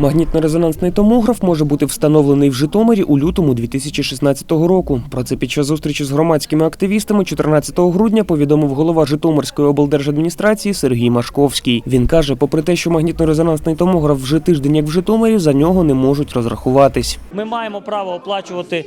Магнітно-резонансний томограф може бути встановлений в Житомирі у лютому 2016 року. Про це під час зустрічі з громадськими активістами 14 грудня повідомив голова Житомирської облдержадміністрації Сергій Машковський. Він каже, попри те, що магнітно-резонансний томограф вже тиждень як в Житомирі, за нього не можуть розрахуватись. Ми маємо право оплачувати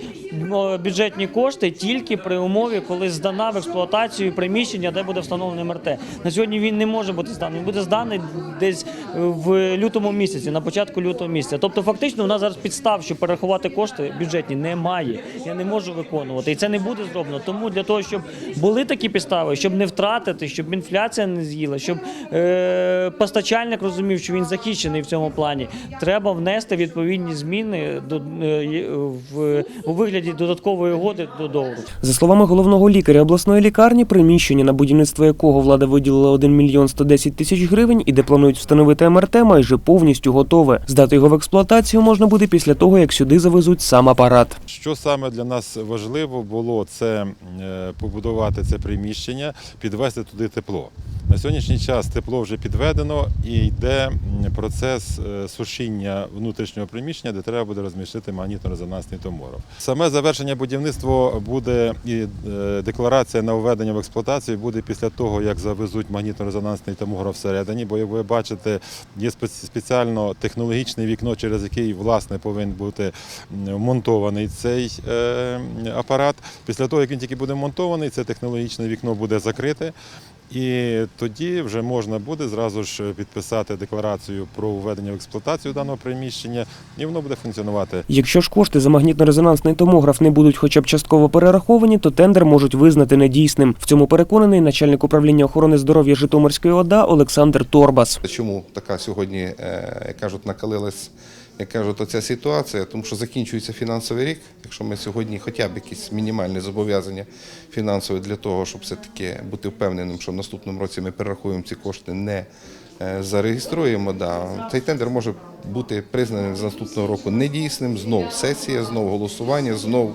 бюджетні кошти тільки при умові, коли здана в експлуатацію приміщення, де буде встановлений МРТ. На сьогодні він не може бути зданий. Він буде зданий десь е, в лютому місяці, на початку лютого місяця. Тобто, фактично, у нас зараз підстав, щоб перерахувати кошти бюджетні, немає. Я не можу виконувати, і це не буде зроблено. Тому для того, щоб були такі підстави, щоб не втратити, щоб інфляція не з'їла, щоб е, постачальник розумів, що він захищений в цьому плані, треба внести відповідні зміни до е, в у вигляді додаткової угоди до договору. За словами головного лікаря обласної лікарні, приміщення, на будівництво якого влада виділила 1 мільйон 110 тисяч гривень і де планують встановити МРТ, майже повністю готове. Здати його в експлуатацію можна буде після того, як сюди завезуть сам апарат. Що саме для нас важливо було, це е, побудувати це приміщення, підвести туди тепло. На сьогоднішній час тепло вже підведено і йде процес е, сушіння внутрішнього приміщення, де треба буде розмістити магнітно-резонансний томограф. Саме завершення будівництва буде і е, декларація на введення в експлуатацію буде після того, як завезуть магнітно-резонансний томограф всередині. Бо як ви бачите, є спеціально технологічне вікно, через яке власне повинен бути м, вмонтований цей е, апарат. Після того, як він тільки буде монтований, це технологічне вікно буде закрите. І тоді вже можна буде зразу ж підписати декларацію про введення в експлуатацію даного приміщення, і воно буде функціонувати Якщо ж кошти за магнітно-резонансний томограф не будуть хоча б частково перераховані, то тендер можуть визнати недійсним. В цьому переконаний начальник управління охорони здоров'я Житомирської ОДА Олександр Торбас. Чому така сьогодні, е, як кажуть, накалилась, як кажуть, оця ситуація? Тому що закінчується фінансовий рік. Якщо ми сьогодні хоча б якісь мінімальні зобов'язання фінансові для того, щоб все-таки бути впевненим, що в наступному році ми перерахуємо ці кошти, не е, зареєструємо, да, цей тендер може бути признаний з наступного року недійсним, знов сесія, знов голосування, знов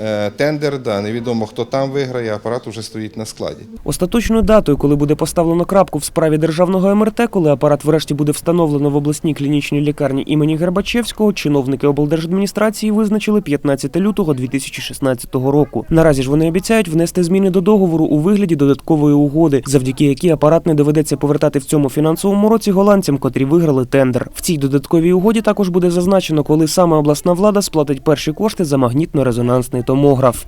е, тендер. Да, невідомо хто там виграє, апарат вже стоїть на складі. Остаточною датою, коли буде поставлено крапку в справі державного МРТ, коли апарат врешті буде встановлено в обласній клінічній лікарні імені Гербачевського, чиновники облдержадміністрації визначили 15 лютого 2016 року. Наразі ж вони обіцяють внести зміни до договору у вигляді додаткової угоди, завдяки якій апарат не доведеться повертати в цьому фінансовому році голландцям, котрі виграли тендер. В цій додатковій угоді також буде зазначено, коли саме обласна влада сплатить перші кошти за магнітно-резонансний томограф.